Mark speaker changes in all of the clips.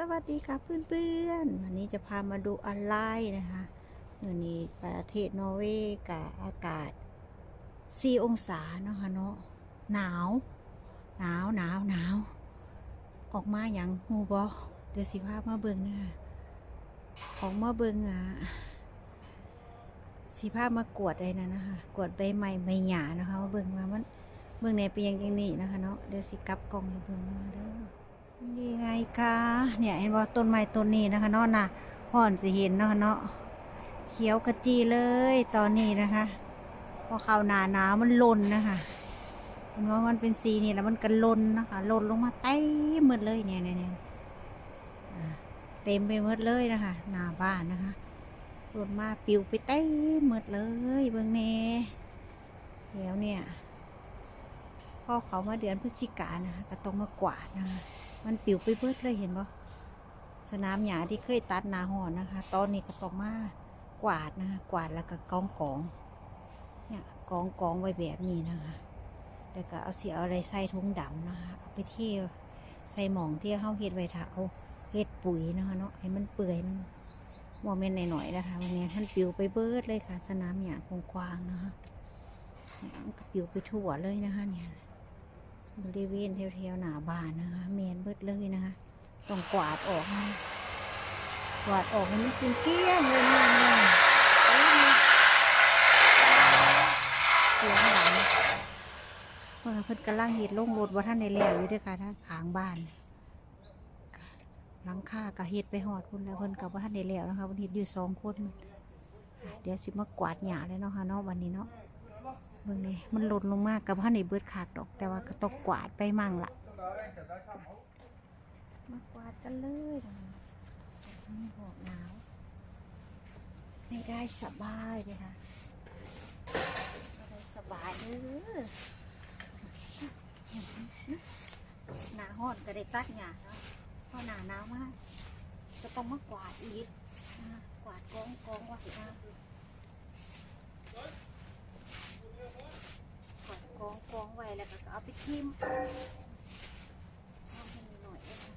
Speaker 1: สวัสดีค่ะเพื่อนๆ วันนี้จะพามาดูอะไรนะคะวันนี้ประเทศนอร์เวย์กับอากาศ 4 องศาเนาะค่ะเนาะหนาว หนาวหนาวหนาวออกมาอย่างฮูบอเดี๋ยวสิพามาเบิ่งนะคะออกมาเบิ่งอะสิพาพมากวดอะไรนะนะคะกวดใบไม้ใบหญ้านะคะมาเบิ่งว่ามันเบิ่งในเป็นอยังจังนี้นะคะเนาะเดี๋ยวสิกลับกล้องให้เบิ่งนะคะเด้อ นี่ไงคะเนี่ยเห็นว่าต้นไม้ต้นนี้นะคะเนาะน่ะห่อนสิเห็นเนาะเนาะเขียวกระจีเลยตอนนี้นะคะ พอเข้าหนาหนาวมันล่นนะคะเห็นว่ามันเป็นสีนี่แล้วมันก็หล่นนะคะล่นลงมาเต็มหมดเลยเนี่ยเนี่ยเนี่ยเต็มไปหมดเลยนะคะหน้าบ้านนะคะล่นมาปิวไปเต็มหมดเลยเบื้องแน่เดี๋ยวเนี่ยพอเขามาเดือนพฤศจิกายนนะคะก็ต้องมากวาดนะคะ มันปิวไปเบิดเลยเห็นปะสนามหญ้าที่เคยตัดนาหอนนะคะ ตอนนี้ก็ต้องมากวาดนะคะ กวาดแล้วก็กองกองเนี่ยกองกองไว้แบบนี้นะคะแล้วก็เอาเสียอะไรใส่ถุงดำนะคะเอาไปเที่ยวใส่หมองที่เขาเฮ็ดไว้ถ้าเอาเฮ็ดปุ๋ยนะคะเนาะให้มันเปื่อยมันโมเมนต์หน่อยๆนะคะวันนี้มันปิวไปเบิดเลยค่ะ สนามหญ้ากว้างๆนะคะเนี่ยมันก็ปิวไปทั่วเลยนะคะเนี่ย บริเวณแถวๆหน้าบ้านนะคะเมนเบิดเลยนะคะต้องกวาดออกกวาดออกให้มันเกลี้ยงเลยนี่ยเนี่ยเอ้ยเสียงหลังเมื่อเพิ่นกำลังเห็ดลงรถว่าท่านในแล้วอยู่ด้วยกันทางขางบ้านหลังคากะเฮ็ดไปหอดพุ่นแล้วเพิ่นกับว่าท่านในแล้วนะคะเพิ่นเฮ็ดอยู่สองคนเดี๋ยวสิมากวาดหญ้าเลยเนาะค่ะเนาะวันนี้เนาะ เบิ่งนี่มันหล่นลงมากกับพ่อในเบิดขาดดอก แต่ว่าก็ต้องกวาดไปมั่งละมากวาดกันเลยนี่หอกหนาว ไม่ได้สบายเลยค่ะไม่ได้สบายเลยหนาห้อนก็ได้ตัดหญ้าเนาะเพราะหนาหนาวมากก็ต้องมากวาดอีกกวาดกองกองไว้นะ กดกองกองไว้แล้วก็เอาไปทิมเอาให้หน่อยนะคะ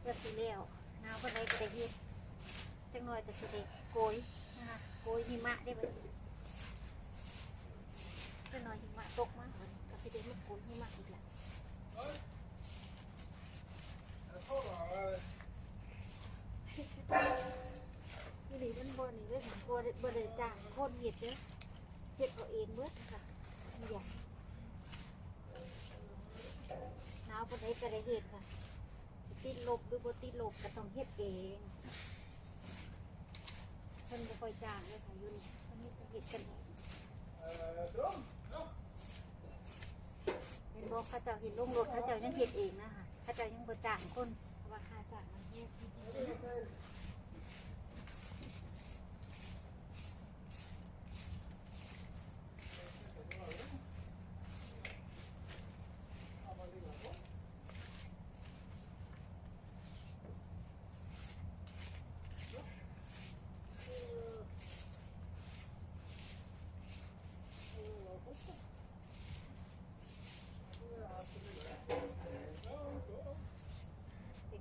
Speaker 1: เพื่อสิเลี้ยวน้ำก็ได้ก็ได้เฮ็ดจังหน่อย ก็สิได้โกยนะคะโกยหิมะได้ไหมจังหน่อยหิมะตกมาบัดก็สิได้มาโกยหิมะอีกแหละนี่หลีมันบ่นี่เลยบ่ได้บ่ได้จ้างคนเฮ็ดเด้อเฮ็ดเอาเองเบิดค่ะไม่อยากหนาวปานใดก็ได้เฮ็ดค่ะสิติดลบหรือบ่ติดลบก็ต้องเฮ็ดเอง เพิ่นบ่ค่อยจ้างเลยค่ะยุ่นเพิ่นนี่เฮ็ดกันเองเห็นบอกเขาเจ้าเห็นลงรถเขาเจ้ายังเฮ็ดเองนะคะเขาเจ้ายังบ่จ้างคนเพราะว่าค่าจ้างมันเฮ็ด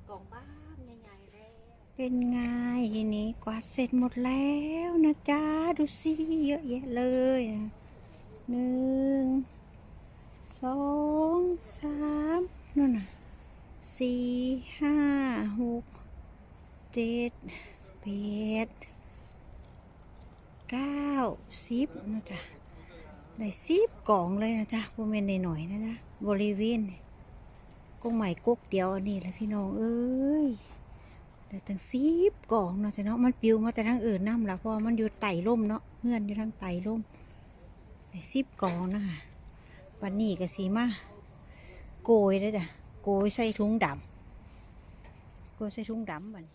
Speaker 1: ไปกองบ้านใหญ่ๆแล้วเป็นไงทีนี้กวาดเสร็จหมดแล้วนะจ๊ะดูสิเยอะแยะเลยนะหนึ่งสองสามนั่นน่ะสี่ห้าหกเจ็ดแปดเก้าสิบนะจ๊ะได้สิบกล่องเลยนะจ๊ะพวกเมนหน่อยๆนะจ๊ะบริเวณ กุ้งใหม่กุ๊กเดียวอันนี้แหละพี่น้องเอ้ยเดี๋ยวตั้งซีบกองเนาะจ้ะเนาะมันปิวมาแต่ทางอื่นน้ำละเพราะมันอยู่ไต่ร่มเนาะเงื่อนอยู่ทางไต่ร่มไอ้ซีบกองนะคะวันนี้ก็สีมาโกยแล้วจ้ะโกยใส่ถุงดำโกยใส่ถุงดำบัดน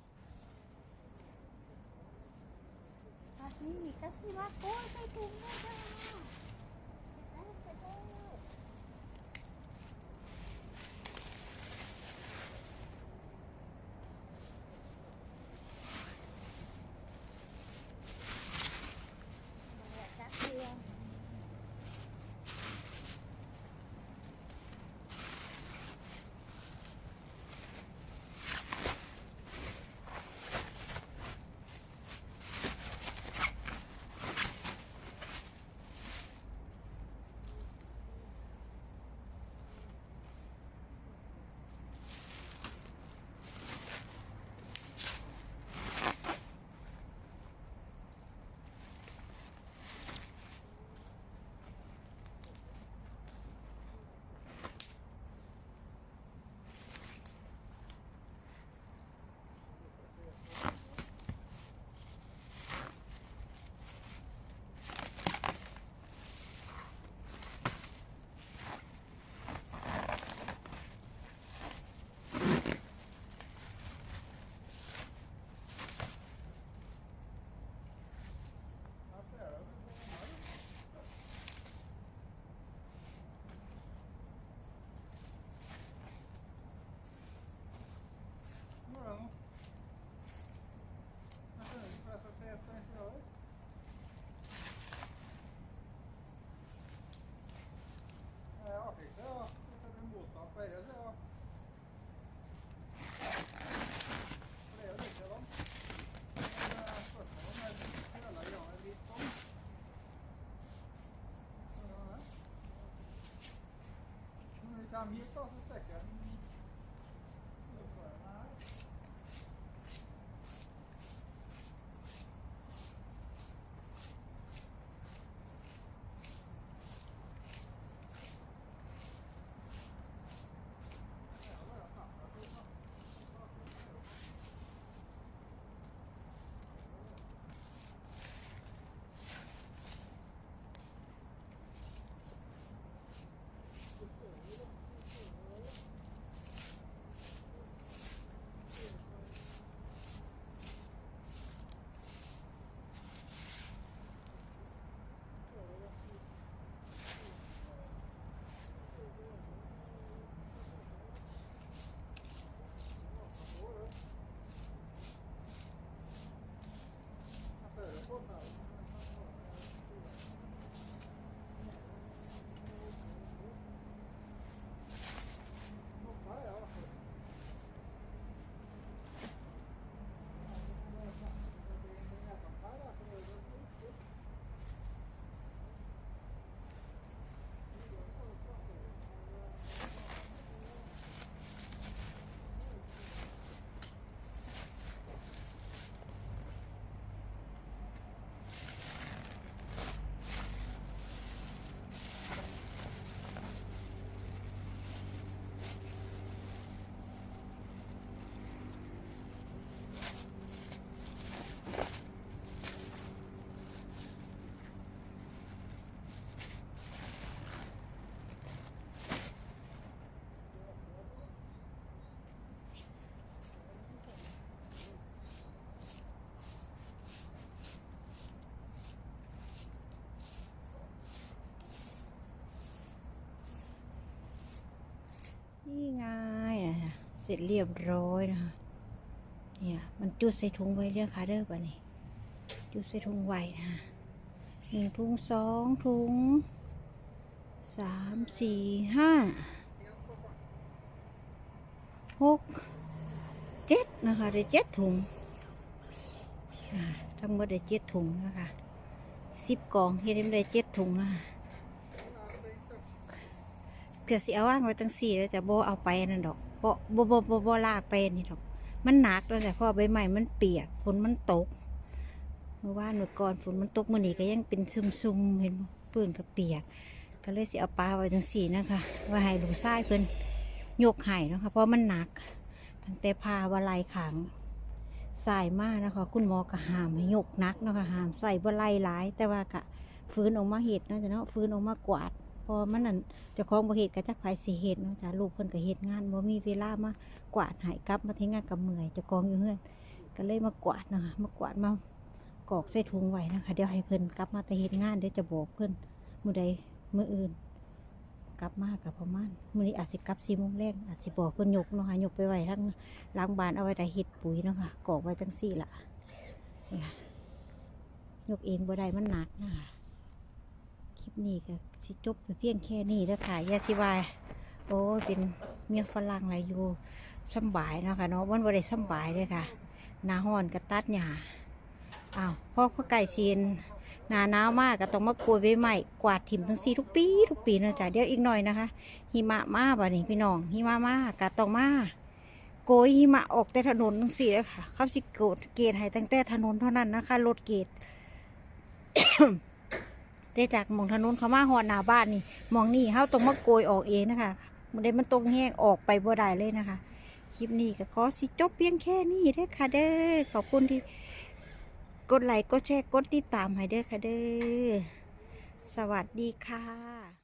Speaker 1: กะสิกะสิว่าโกยใส่ถุงนะ minha só você quer. นี่ไงนะคะเสร็จเรียบร้อยนะคะเนี่ยมันจุดใส่ถุงไว้เด้อค่ะเด้อป่ะนี่จุดใส่ถุงไว้นะคะหนึ่งถุงสองถุงสามสี่ห้าหกเจ็ดนะคะได้เจ็ดถุงทั้งหมดได้เจ็ดถุงนะคะสิบกล่องเฮ็ดให้มันได้เจ็ดถุงนะคะ กิดสิเอาว่างไว้ตั้งสี่แล้วจะโบเอาไปนั่นดอกโบโบโบโบโบลากไปนี่ดอก มันหนักแล้วแต่พอใบใหม่มันเปียกฝนมันตกเมื่อวานเมื่อก่อนฝนมันตกมื่อนี้ก็ยังเป็นซึมๆเห็นปืนก็เปียก ก็เลยสิเอาปลาไว้ตั้งสี่นะคะว่าให้ลูกชายเพิ่นโยกไห้นะคะเพราะมันหนักตั้งแต่พาวาไลขางสายมากนะคะ คุณหมอก็ห้ามให้ยกหนักนะคะห้ามใส่บาไลหลาย แต่ว่ากะฟื้นออกมาเห็ดนะจ้ะเนาะฟื้นออกมากวาด พอมันนั่นจะคล้องบ่เฮ็ดก็จักไผสิเฮ็ดเนาะจ้ะลูกเพิ่นก็เฮ็ดงานบ่มีเวลามากวาดหายกลับมาที่งานกับเมื่อยจะกองอยู่เฮือนก็เลยมากวาดนะคะมากวาดมากอกใส่ถุงไว้นะคะ เดี๋ยวให้เพิ่นกลับมาแต่เฮ็ดงานเดี๋ยวจะบอกเพิ่นมื้อใดมื้ออื่น กลับมากับประมาณมื้อนี้อาจสิกลับ4โมงแรงอาจสิบอกเพิ่นยกเนาะค่ะยกไปไว้ทั้งล้างบ้านเอาไว้แต่เฮ็ดปุ๋ยเนาะค่ะกอกไว้จังซี่ล่ะนี่ค่ะยกเองบ่ได้มันหนักนะคะ คลิปนี้ก็สิจบไปเพียงแค่นี้แล้วค่ะยาสิวายโอ้เป็นเมียฝรั่งอะไรอยู่สำบายเนาะค่ะเนาะวันวันได้สำบายเลยค่ะนาหอนก็ตัดหญ้าอ้าวพ่อเขาไก่ซีนหนาหนาวมากก็ต้องมาโกยใบไม้กวาดถิ่มทั้งสี่ทุกปี ทุกปีเนาะจ้ะเดี๋ยวอีกหน่อยนะคะหิมะมาบ่นี่พี่น้องหิมะมาก็ต้องมาโกยหิมะออกแต่ถนนทั้งสี่เลยค่ะ เขาสิโกดเกตให้ตั้งแต่ถนนเท่านั้นนะคะรถเกต เจจากหมองถนนเขามาหอดหน้าบ้านนี่หมองนี่เขาตรงมาโกยออกเองนะคะมันได้มันตรงแห้งออกไปบ่ได้เลยนะคะ คลิปนี้ก็ขอสิจบเพียงแค่นี้เด้อค่ะเด้อขอบคุณที่กดไลค์กดแชร์กดติดตามให้เด้อค่ะเด้อสวัสดีค่ะ